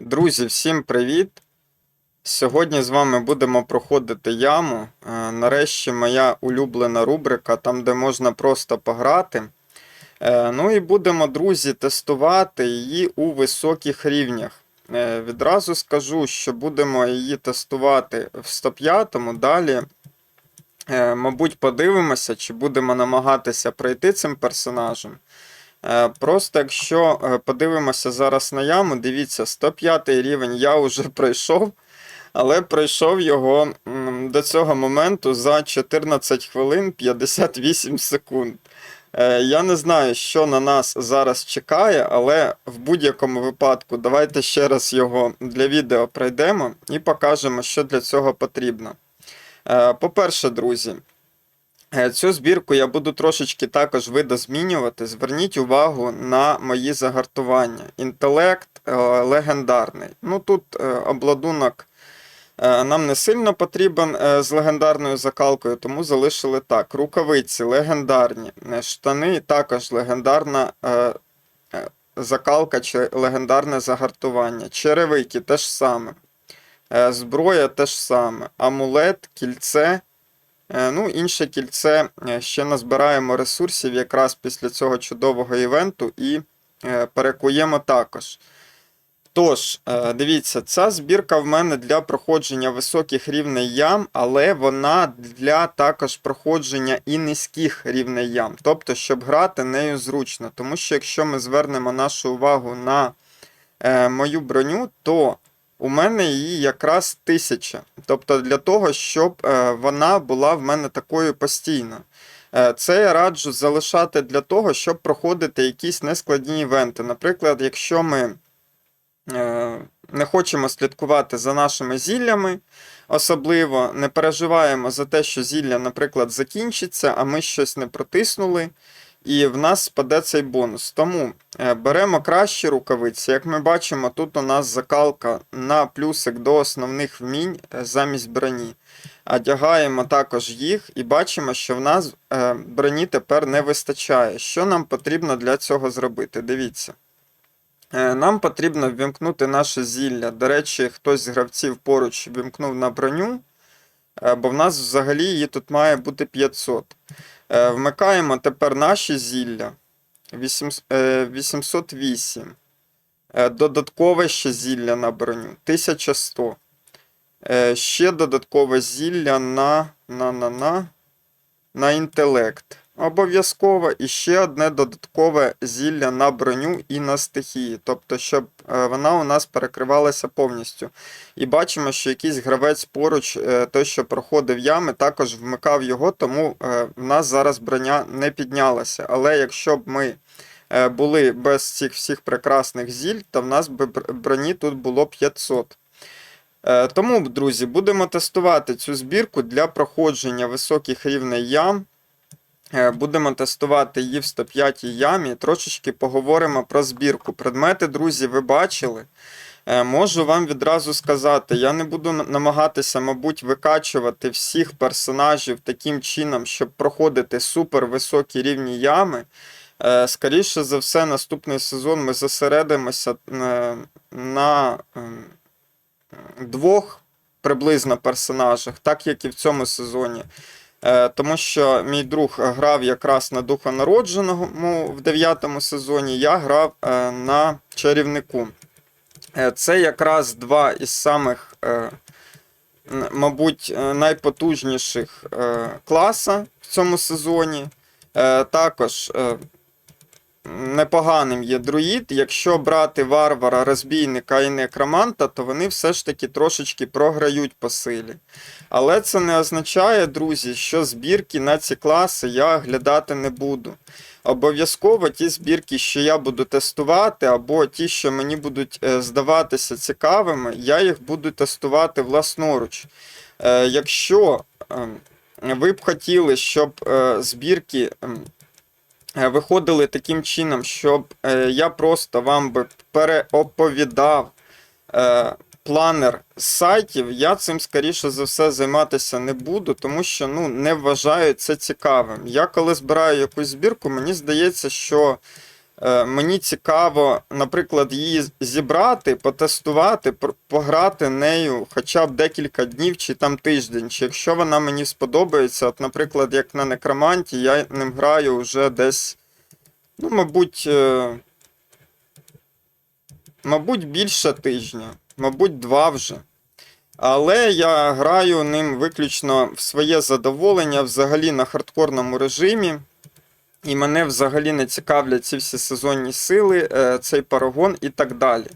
Друзі, всім привіт! Сьогодні з вами будемо проходити яму. Е, Нарешті моя улюблена рубрика, там де можна просто пограти. Е, Ну і будемо, друзі, тестувати її у високих рівнях. Е, Відразу скажу, що будемо її тестувати в 105-му. Далі, мабуть, подивимося, чи будемо намагатися пройти цим персонажем. Е, Просто якщо е, подивимося зараз на яму, дивіться, 105 рівень я вже пройшов, але пройшов його до цього моменту за 14 хвилин 58 секунд. Е, Я не знаю, що на нас зараз чекає, але в будь-якому випадку давайте ще раз його для відео пройдемо і покажемо, що для цього потрібно. По-перше, друзі, Цю збірку я буду трошечки також видозмінювати. Зверніть увагу на мої загартування. Інтелект е, легендарний. Ну тут е, обладунок е, нам не сильно потрібен е, з легендарною закалкою, тому залишили так. Рукавиці легендарні, Е, штани також легендарна е, е, закалка чи легендарне загартування. Черевики теж саме. Е, Зброя теж саме. Амулет, кільце. Е, Ну, інше кільце е, ще назбираємо ресурсів якраз після цього чудового івенту і е, перекуємо також. Тож, дивіться, ця збірка в мене для проходження високих рівней ям, але вона для також проходження і низьких рівней ям. Тобто, щоб грати нею зручно. Тому що якщо ми звернемо нашу увагу на мою броню, то у мене її якраз тисяча. Тобто для того, щоб е, вона була в мене такою постійно. Е, Це я раджу залишати для того, щоб проходити якісь нескладні івенти. Наприклад, якщо ми е, не хочемо слідкувати за нашими зіллями, особливо не переживаємо за те, що зілля, наприклад, закінчиться, а ми щось не протиснули, і в нас спаде цей бонус. Тому е, беремо кращі рукавиці. Як ми бачимо, тут у нас закалка на плюсик до основних вмінь е, замість броні. Одягаємо також їх і бачимо, що в нас е, броні тепер не вистачає. Що нам потрібно для цього зробити? Дивіться. Нам потрібно ввімкнути наше зілля. До речі, хтось з гравців поруч ввімкнув на броню, бо в нас взагалі її тут має бути 500. Е, Вмикаємо тепер наші зілля. Е, 808. Е, Додаткове ще зілля на броню. 1100. Е, Ще додаткове зілля на, на, на, на, на інтелект. Обов'язково. І ще одне додаткове зілля на броню і на стихії. Тобто, щоб е, вона у нас перекривалася повністю. І бачимо, що якийсь гравець поруч, е, той, що проходив ями, також вмикав його, тому е, в нас зараз броня не піднялася. Але якщо б ми були без цих всіх прекрасних зіль, то в нас би броні тут було 500. Е, Тому, друзі, будемо тестувати цю збірку для проходження високих рівней ям. Е, Будемо тестувати її в 105 ямі. Трошечки поговоримо про збірку. Предмети, друзі, ви бачили. Е, Можу вам відразу сказати, я не буду намагатися, мабуть, викачувати всіх персонажів таким чином, щоб проходити супер високі рівні ями. Е, Скоріше за все, наступний сезон ми зосередимося на ем, двох приблизно персонажах, так як і в цьому сезоні. Е, Тому що мій друг грав якраз на духа народженого в дев'ятому сезоні, я грав е, на чарівнику. Е, Це якраз два із самих, мабуть, найпотужніших класа в цьому сезоні. Також непоганим є друїд. Якщо брати варвара, розбійника і некроманта, то вони все ж таки трошечки програють по силі. Але це не означає, друзі, що збірки на ці класи я глядати не буду. Обов'язково ті збірки, що я буду тестувати, або ті, що мені будуть е, здаватися цікавими, я їх буду тестувати власноруч. Е, Якщо ем, ви б хотіли, щоб е, збірки ем, виходили таким чином, щоб е, я просто вам би переоповідав е, планер сайтів, я цим скоріше за все займатися не буду, тому що ну, не вважаю це цікавим. Я коли збираю якусь збірку, мені здається, що е, мені цікаво, наприклад, її зібрати, потестувати, пограти нею хоча б декілька днів чи там тиждень. Чи якщо вона мені сподобається, от, наприклад, як на некроманті, я ним граю вже десь, ну, мабуть, е, мабуть, більше тижня, мабуть, два вже. Але я граю ним виключно в своє задоволення, взагалі на хардкорному режимі. І мене взагалі не цікавлять ці всі сезонні сили, е, цей парагон і так далі.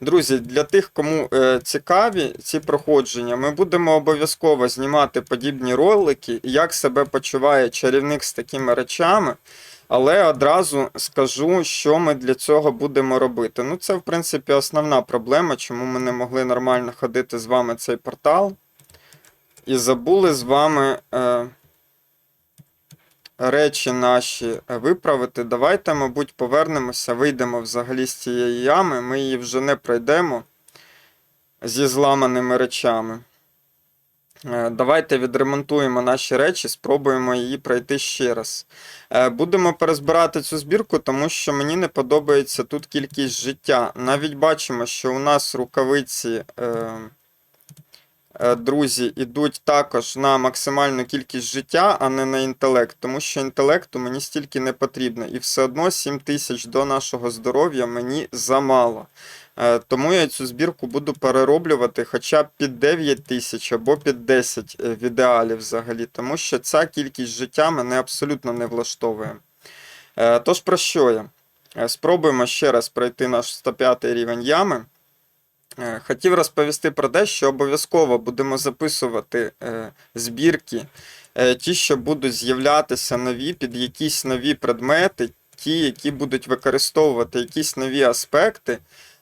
Друзі, для тих, кому е, цікаві ці проходження, ми будемо обов'язково знімати подібні ролики, як себе почуває чарівник з такими речами. Але одразу скажу, що ми для цього будемо робити. Ну, це, в принципі, основна проблема, чому ми не могли нормально ходити з вами цей портал. І забули з вами е, речі наші виправити. Давайте, мабуть, повернемося, вийдемо взагалі з цієї ями. Ми її вже не пройдемо зі зламаними речами. Е, Давайте відремонтуємо наші речі, спробуємо її пройти ще раз. Е, Будемо перезбирати цю збірку, тому що мені не подобається тут кількість життя. Навіть бачимо, що у нас рукавиці, е, е, друзі, ідуть також на максимальну кількість життя, а не на інтелект, тому що інтелекту мені стільки не потрібно. І все одно 7 тисяч до нашого здоров'я мені замало. Е, Тому я цю збірку буду перероблювати хоча б під 9 тисяч або під 10 е, в ідеалі взагалі, тому що ця кількість життя мене абсолютно не влаштовує. Е, Тож про що я? Е, Спробуємо ще раз пройти наш 105 рівень ями. Е, Хотів розповісти про те, що обов'язково будемо записувати е, збірки, е, ті, що будуть з'являтися нові під якісь нові предмети, ті, які будуть використовувати якісь нові аспекти.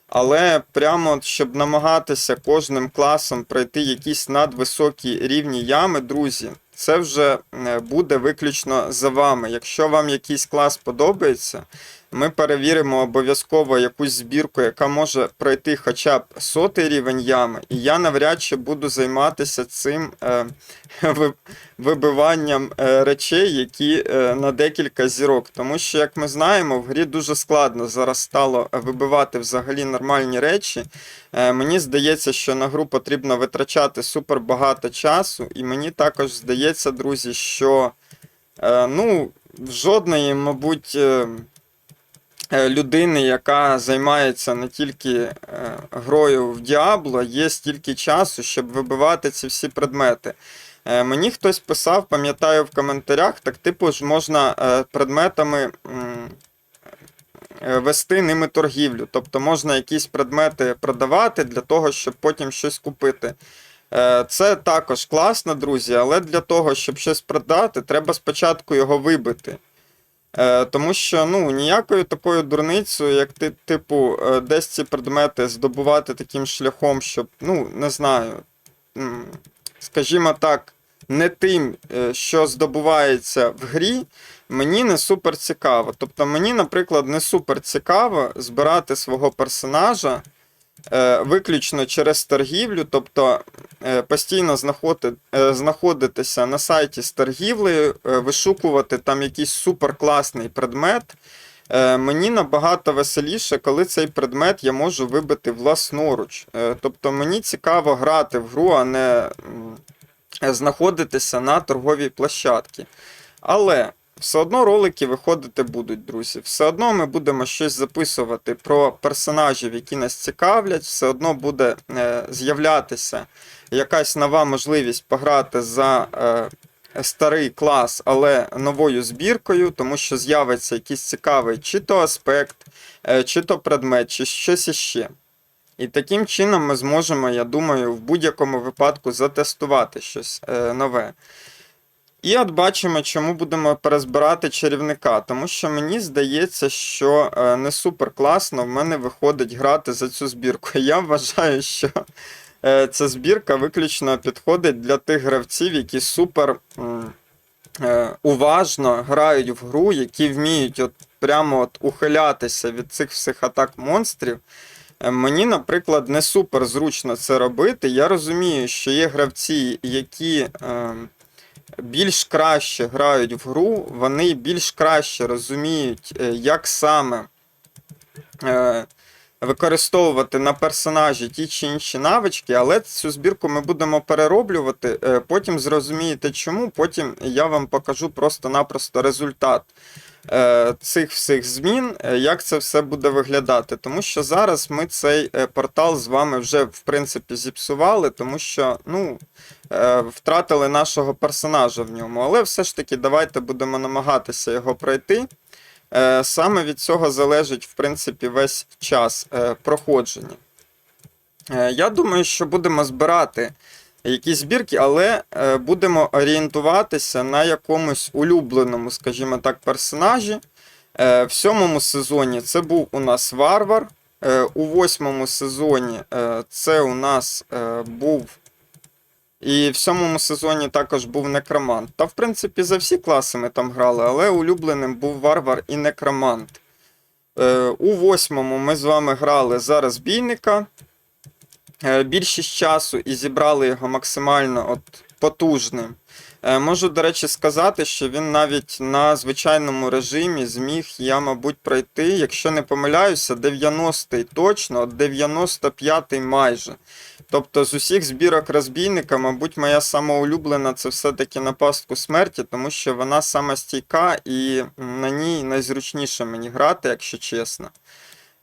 Але прямо щоб намагатися кожним класом пройти якісь надвисокі рівні ями, друзі, це вже буде виключно за вами. Якщо вам якийсь клас подобається, ми перевіримо обов'язково якусь збірку, яка може пройти хоча б сотий рівень ями, і я навряд чи буду займатися цим е, вибиванням е, речей, які е, на декілька зірок. Тому що, як ми знаємо, в грі дуже складно зараз стало вибивати взагалі нормальні речі. Е, Мені здається, що на гру потрібно витрачати супер багато часу, і мені також здається, друзі, що е, ну, жодної, мабуть. е, Людини, яка займається не тільки е, грою в Діабло, є стільки часу, щоб вибивати ці всі предмети. Е, Мені хтось писав, пам'ятаю в коментарях, так типу ж можна е, предметами е, вести ними торгівлю. Тобто можна якісь предмети продавати для того, щоб потім щось купити. Е, Це також класно, друзі, але для того, щоб щось продати, треба спочатку його вибити. Е, Тому що ну, ніякою такою дурницею, як ти, типу, е, десь ці предмети здобувати таким шляхом, щоб, ну, не знаю, скажімо так, не тим, е, що здобувається в грі, мені не супер цікаво. Тобто мені, наприклад, не супер цікаво збирати свого персонажа виключно через торгівлю, тобто е, постійно е, знаходитися на сайті з торгівлею, е, вишукувати там якийсь суперкласний предмет. Е, Мені набагато веселіше, коли цей предмет я можу вибити власноруч. Е, Тобто мені цікаво грати в гру, а не е, знаходитися на торговій площадці. Але все одно ролики виходити будуть, друзі. Все одно ми будемо щось записувати про персонажів, які нас цікавлять. Все одно буде е, з'являтися якась нова можливість пограти за е, старий клас, але новою збіркою, тому що з'явиться якийсь цікавий чи то аспект, е, чи то предмет, чи щось іще. І таким чином ми зможемо, я думаю, в будь-якому випадку затестувати щось е, нове. І от бачимо, чому будемо перезбирати чарівника, тому що мені здається, що е, не супер класно в мене виходить грати за цю збірку. Я вважаю, що е, ця збірка виключно підходить для тих гравців, які супер е, уважно грають в гру, які вміють от прямо от ухилятися від цих всіх атак монстрів. Мені, наприклад, не супер зручно це робити. Я розумію, що є гравці, які е, більш краще грають в гру, вони більш краще розуміють, е, як саме е, використовувати на персонажі ті чи інші навички, але цю збірку ми будемо перероблювати. е, Потім зрозумієте чому, потім я вам покажу просто-напросто результат цих всіх змін, е, як це все буде виглядати. Тому що зараз ми цей е, портал з вами вже в принципі зіпсували, тому що ну, е, втратили нашого персонажа в ньому. Але все ж таки давайте будемо намагатися його пройти. Е, Саме від цього залежить, в принципі, весь час е, проходження. Е, Я думаю, що будемо збирати якісь збірки, але е, будемо орієнтуватися на якомусь улюбленому, скажімо так, персонажі. Е, В сьомому сезоні це був у нас варвар. Е, У восьмому сезоні це у нас був. І в сьомому сезоні також був некромант. Та, в принципі, за всі класи ми там грали, але улюбленим був варвар і некромант. У восьмому ми з вами грали за розбійника більшість часу і зібрали його максимально от потужним. Е, Можу, до речі, сказати, що він навіть на звичайному режимі зміг я, мабуть, пройти, якщо не помиляюся, 90-й точно, 95-й майже. Тобто з усіх збірок розбійника, мабуть, моя самоулюблена це все-таки на пастку смерті, тому що вона сама стійка і на ній найзручніше мені грати, якщо чесно.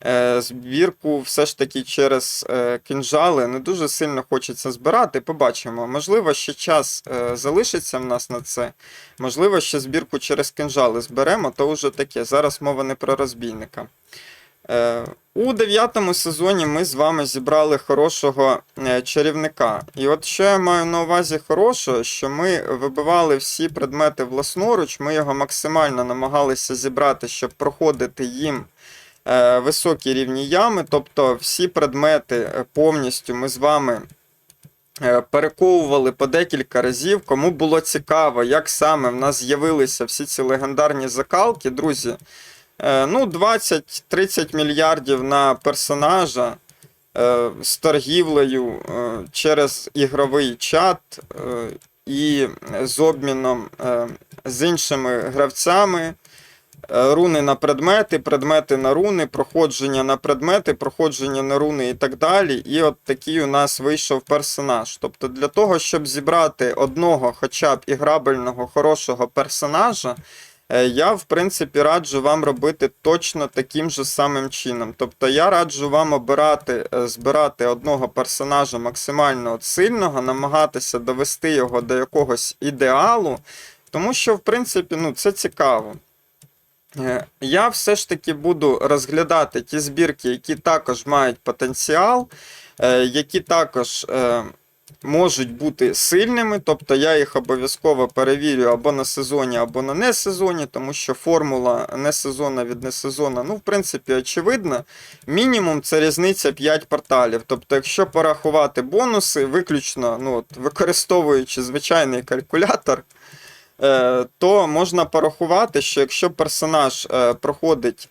Е, Збірку все ж таки через е, кінжали не дуже сильно хочеться збирати. Побачимо. Можливо, ще час е, залишиться в нас на це. Можливо, ще збірку через кінжали зберемо, то вже таке. Зараз мова не про розбійника. У дев'ятому сезоні ми з вами зібрали хорошого чарівника. І от що я маю на увазі хорошого, що ми вибивали всі предмети власноруч, ми його максимально намагалися зібрати, щоб проходити їм високі рівні ями. Тобто всі предмети е, повністю ми з вами. е, Перековували по декілька разів. Кому було цікаво, як саме в нас з'явилися всі ці легендарні закалки, друзі. Е, Ну, 20-30 мільярдів на персонажа е, з торгівлею е, через ігровий чат е, і з обміном е, з іншими гравцями. Е, Руни на предмети, предмети на руни, проходження на предмети, проходження на руни і так далі. І от такий у нас вийшов персонаж. Тобто для того, щоб зібрати одного хоча б іграбельного хорошого персонажа, Е, Я, в принципі, раджу вам робити точно таким же самим чином. Тобто я раджу вам обирати, е, збирати одного персонажа максимально от сильного, намагатися довести його до якогось ідеалу, тому що, в принципі, ну, це цікаво. Е, Я все ж таки буду розглядати ті збірки, які також мають потенціал, е, які також е, можуть бути сильними, тобто я їх обов'язково перевірю або на сезоні, або на несезоні, тому що формула несезонна від несезона, ну, в принципі, очевидна. Мінімум це різниця 5 порталів. Тобто, якщо порахувати бонуси, виключно ну, от, використовуючи звичайний калькулятор, то можна порахувати, що якщо персонаж е, проходить.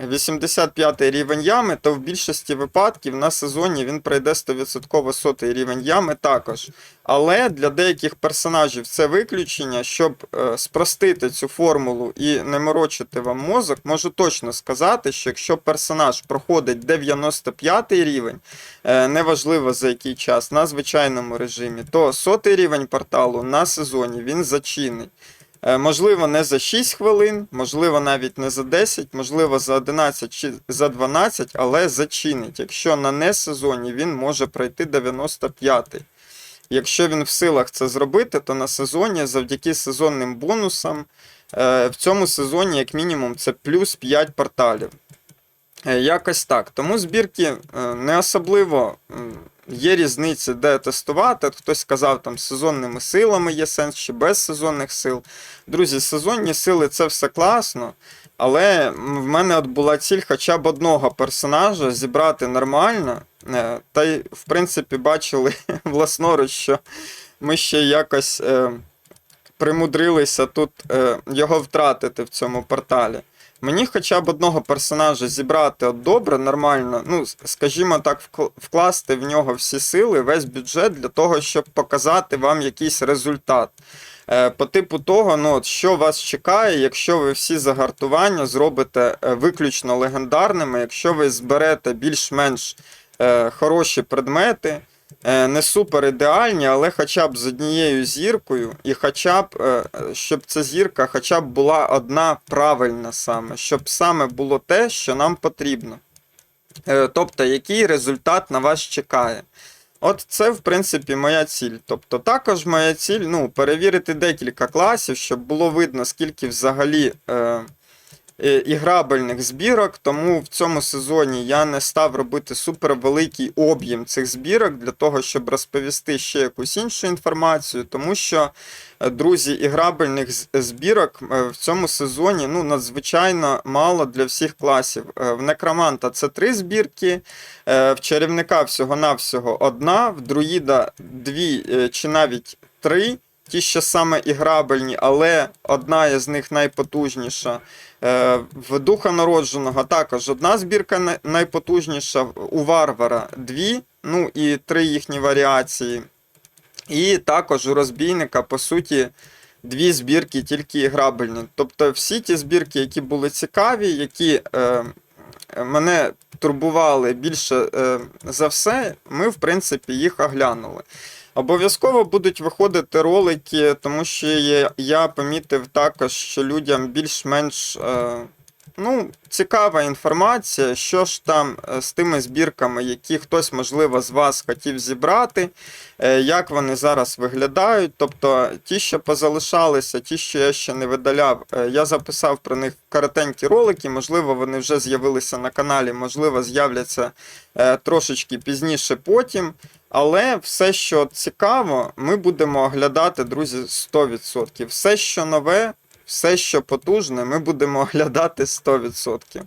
Е, 85 рівень ями, то в більшості випадків на сезоні він пройде 100% сотий рівень ями також. Але для деяких персонажів це виключення, щоб е, спростити цю формулу і не морочити вам мозок, можу точно сказати, що якщо персонаж проходить 95 рівень, е, неважливо за який час, на звичайному режимі, то сотий рівень порталу на сезоні він зачинить. Е, Можливо, не за 6 хвилин, можливо, навіть не за 10, можливо, за 11 чи за 12, але зачинить. Якщо на несезоні він може пройти 95-й. Якщо він в силах це зробити, то на сезоні завдяки сезонним бонусам е, в цьому сезоні, як мінімум, це плюс 5 порталів. Е, Якось так. Тому збірки не особливо є різниці, де тестувати. Хтось сказав, там сезонними силами є сенс чи без сезонних сил. Друзі, сезонні сили це все класно. Але в мене от була ціль хоча б одного персонажа зібрати нормально. Е, Та й, в принципі, бачили власноруч, що ми ще якось е, примудрилися тут е, його втратити в цьому порталі. Мені хоча б одного персонажа зібрати от добре, нормально, ну, скажімо так, вкласти в нього всі сили, весь бюджет для того, щоб показати вам якийсь результат. Е, По типу того, ну, от, що вас чекає, якщо ви всі загартування зробите е, виключно легендарними, якщо ви зберете більш-менш е, хороші предмети, не супер ідеальні, але хоча б з однією зіркою, і хоча б, е, щоб ця зірка хоча б була одна правильна саме, щоб саме було те, що нам потрібно. Е, Тобто, який результат на вас чекає. От це, в принципі, моя ціль. Тобто, також моя ціль ну, перевірити декілька класів, щоб було видно, скільки взагалі е, е, іграбельних збірок. Тому в цьому сезоні я не став робити супервеликий об'єм цих збірок для того, щоб розповісти ще якусь іншу інформацію. Тому що, е, друзі, іграбельних збірок е, в цьому сезоні ну, надзвичайно мало для всіх класів. Е, В некроманта це три збірки. Е, В чарівника всього-навсього одна, в друїда дві е, чи навіть три. Ті, що саме іграбельні, але одна із них найпотужніша. Е, В духа народженого також одна збірка найпотужніша, у варвара дві, ну і три їхні варіації. І також у розбійника, по суті, дві збірки тільки іграбельні. Тобто всі ті збірки, які були цікаві, які е, мене турбували більше е, за все, ми, в принципі, їх оглянули. Обов'язково будуть виходити ролики, тому що я, помітив також, що людям більш-менш е, ну, цікава інформація, що ж там е, з тими збірками, які хтось, можливо, з вас хотів зібрати, е, як вони зараз виглядають. Тобто ті, що позалишалися, ті, що я ще не видаляв, е, я записав про них коротенькі ролики, можливо, вони вже з'явилися на каналі, можливо, з'являться трошечки пізніше потім. Але все, що цікаво, ми будемо оглядати, друзі, 100%. Все, що нове, все, що потужне, ми будемо оглядати 100%.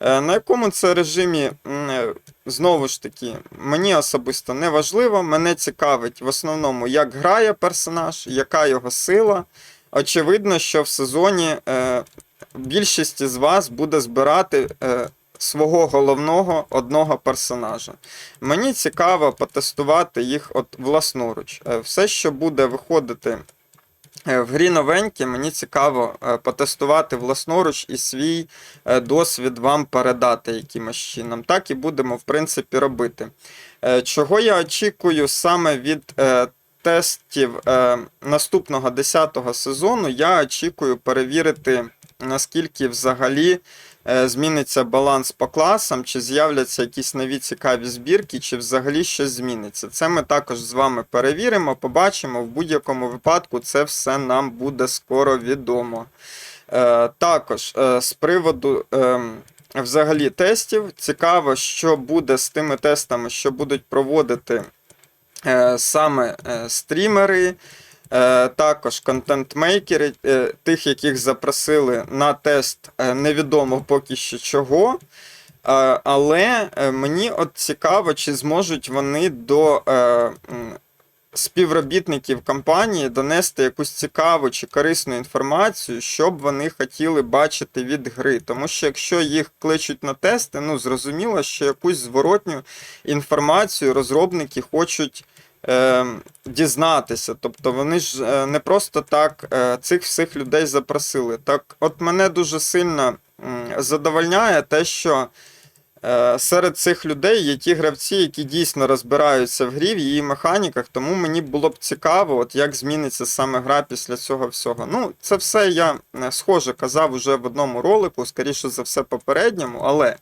Е, На якому це режимі, е, знову ж таки, мені особисто не важливо. Мене цікавить в основному, як грає персонаж, яка його сила. Очевидно, що в сезоні е, більшість із вас буде збирати свого головного одного персонажа. Мені цікаво потестувати їх от власноруч. Все, що буде виходити в грі новенькі мені цікаво е, потестувати власноруч і свій е, досвід вам передати якимось чином. Так і будемо, в принципі, робити. Е, Чого я очікую саме від е, тестів е, наступного 10-го сезону, я очікую перевірити, наскільки взагалі е, зміниться баланс по класам, чи з'являться якісь нові цікаві збірки, чи взагалі щось зміниться. Це ми також з вами перевіримо, побачимо. В будь-якому випадку це все нам буде скоро відомо. Е, також е, з приводу. Е, Взагалі тестів цікаво, що буде з тими тестами, що будуть проводити е, саме е, стрімери, е, також контент-мейкери, е, тих, яких запросили на тест, е, невідомо поки що чого. Е, але е, мені от цікаво, чи зможуть вони до е, співробітників компанії донести якусь цікаву чи корисну інформацію, що б вони хотіли бачити від гри. Тому що якщо їх кличуть на тести, ну зрозуміло, що якусь зворотню інформацію розробники хочуть е, дізнатися. Тобто вони ж е, не просто так е, цих всіх людей запросили. Так, от мене дуже сильно задовольняє те, що. Е, Серед цих людей є ті гравці, які дійсно розбираються в грі, в її механіках, тому мені було б цікаво, от як зміниться саме гра після цього всього. Ну, це все я схоже казав уже в одному ролику, скоріше за все, попередньому, але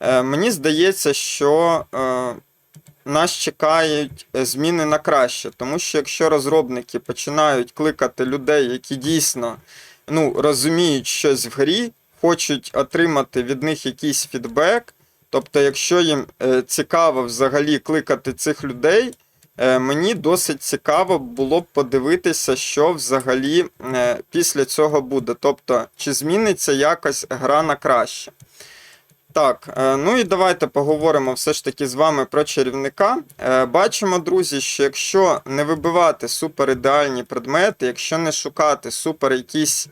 мені здається, що нас чекають е, зміни на краще, тому що якщо розробники починають кликати людей, які дійсно ну, розуміють щось в грі, хочуть отримати від них якийсь фідбек. Тобто, якщо їм е, цікаво взагалі кликати цих людей, е, мені досить цікаво було б подивитися, що взагалі після цього буде. Тобто, чи зміниться якось гра на краще. Так, е, ну і давайте поговоримо все ж таки з вами про чарівника. Е, Бачимо, друзі, що якщо не вибивати супер ідеальні предмети, якщо не шукати супер якісь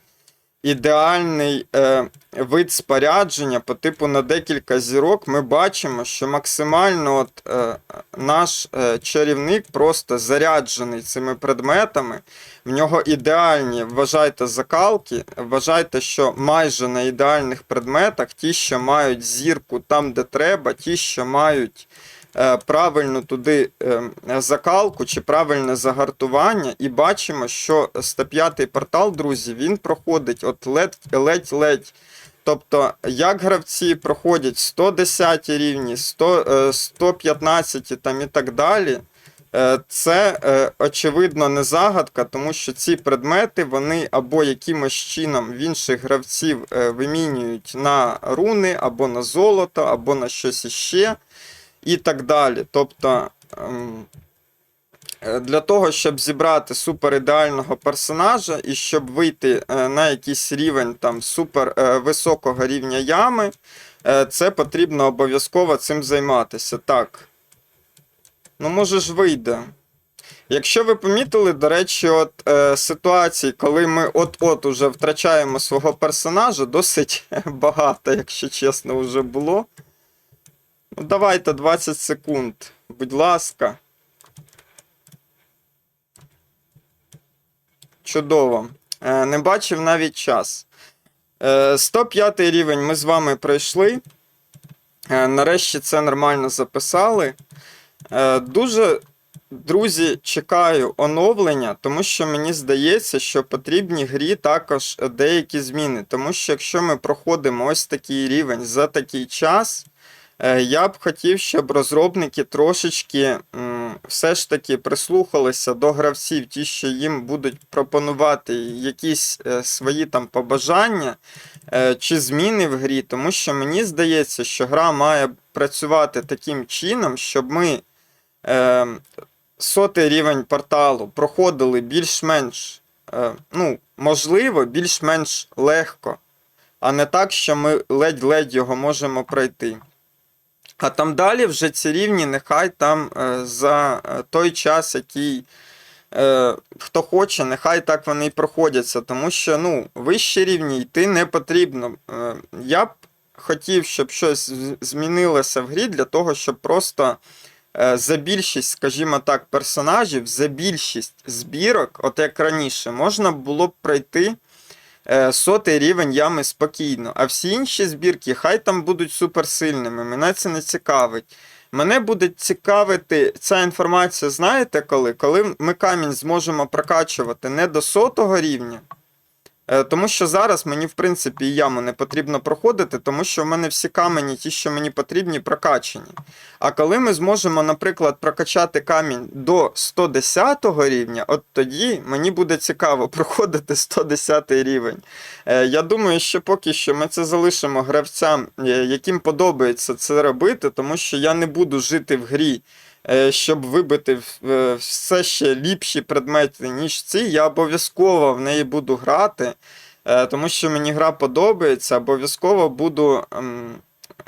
ідеальний е, вид спорядження по типу на декілька зірок, ми бачимо, що максимально от, е, наш е, чарівник просто заряджений цими предметами. В нього ідеальні, вважайте, закалки. Вважайте, що майже на ідеальних предметах ті, що мають зірку там, де треба, ті, що мають правильну туди е, закалку чи правильне загартування, і бачимо, що 105-й портал, друзі, він проходить от ледь- ледь-ледь. Тобто, як гравці проходять 110 рівні, 100, е, 115 там і так далі. Е, Це е, очевидно не загадка, тому що ці предмети вони або якимось чином в інших гравців е, вимінюють на руни, або на золото, або на щось іще, і так далі. Тобто. ем, е, Для того, щоб зібрати супер ідеального персонажа і щоб вийти е, на якийсь рівень там супер е, високого рівня ями, це потрібно обов'язково цим займатися. Так. Ну, може ж вийде. Якщо ви помітили, до речі, от е, ситуації, коли ми от-от уже втрачаємо свого персонажа, досить багато, якщо чесно, вже було. Ну, давайте 20 секунд, будь ласка. Чудово. Е, не бачив навіть час. Е, 105 рівень ми з вами пройшли. Е, нарешті це нормально записали. Е, Дуже, друзі, чекаю оновлення, тому що мені здається, що потрібні грі також деякі зміни. Тому що якщо ми проходимо ось такий рівень за такий час, е, я б хотів, щоб розробники трошечки все ж таки прислухалися до гравців, ті, що їм будуть пропонувати якісь е, свої там побажання е, чи зміни в грі, тому що мені здається, що гра має працювати таким чином, щоб ми е, сотий рівень порталу проходили більш-менш, е, ну, можливо, більш-менш легко, а не так, що ми ледь-ледь його можемо пройти. А там далі вже ці рівні, нехай там е, за е, той час, який е, хто хоче, нехай так вони і проходяться, тому що ну, вищі рівні йти не потрібно. Я б хотів, щоб щось змінилося в грі для того, щоб просто за більшість, скажімо так, персонажів, за більшість збірок, от як раніше, можна було б пройти сотий рівень ями спокійно. А всі інші збірки хай там будуть суперсильними. Мене це не цікавить. Мене буде цікавити ця інформація, знаєте коли? Коли ми камінь зможемо прокачувати не до сотого рівня. Е, Тому що зараз мені, в принципі, яму не потрібно проходити, тому що в мене всі камені, ті, що мені потрібні, прокачені. А коли ми зможемо, наприклад, прокачати камінь до 110 рівня, от тоді мені буде цікаво проходити 110 рівень. Е, Я думаю, що поки що ми це залишимо гравцям, е, яким подобається це робити, тому що я не буду жити в грі. Е, Щоб вибити е, все ще ліпші предмети, ніж ці, я обов'язково в неї буду грати, е, тому що мені гра подобається. Обов'язково буду ем,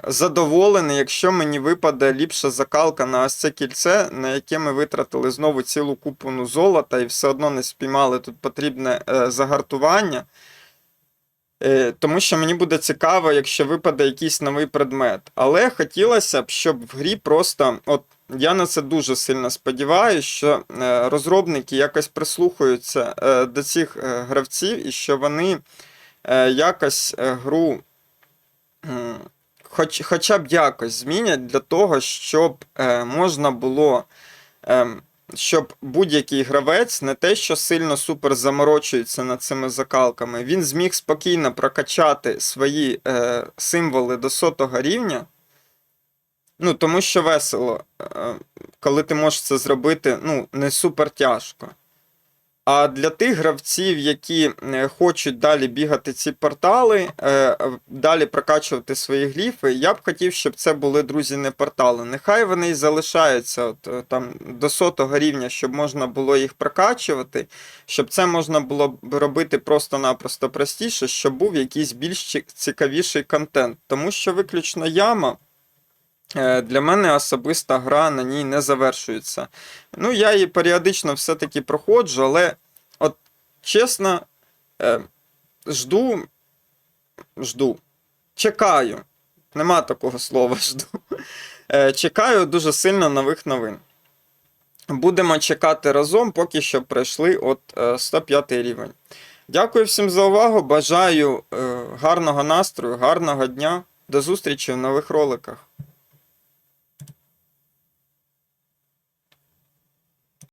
задоволений, якщо мені випаде ліпша закалка на ось це кільце, на яке ми витратили знову цілу купу ну, золота і все одно не спіймали тут потрібне загартування. Тому що мені буде цікаво, якщо випаде якийсь новий предмет. Але хотілося б, щоб в грі просто. От я на це дуже сильно сподіваюся, що е, розробники якось прислухаються е, до цих е, гравців і що вони якось гру. Хоч, хоча б якось змінять для того, щоб можна було, е, щоб будь-який гравець не те, що сильно супер заморочується над цими закалками, він зміг спокійно прокачати свої символи до сотого рівня. Ну, тому що весело, е, коли ти можеш це зробити, ну, не супер тяжко. А для тих гравців, які е, хочуть далі бігати ці портали, е, далі прокачувати свої гліфи, я б хотів, щоб це були друзі не портали. Нехай вони і залишаються от, там до сотого рівня, щоб можна було їх прокачувати, щоб це можна було б робити просто-напросто простіше, щоб був якийсь більш цікавіший контент. Тому що виключно яма. Е, Для мене особиста гра на ній не завершується. Ну, я її періодично все-таки проходжу, але, от чесно, е, жду. Жду. Чекаю. Нема такого слова жду. Е, Чекаю дуже сильно нових новин. Будемо чекати разом, поки що пройшли от е, 105 рівень. Дякую всім за увагу. Бажаю гарного настрою, гарного дня. До зустрічі в нових роликах.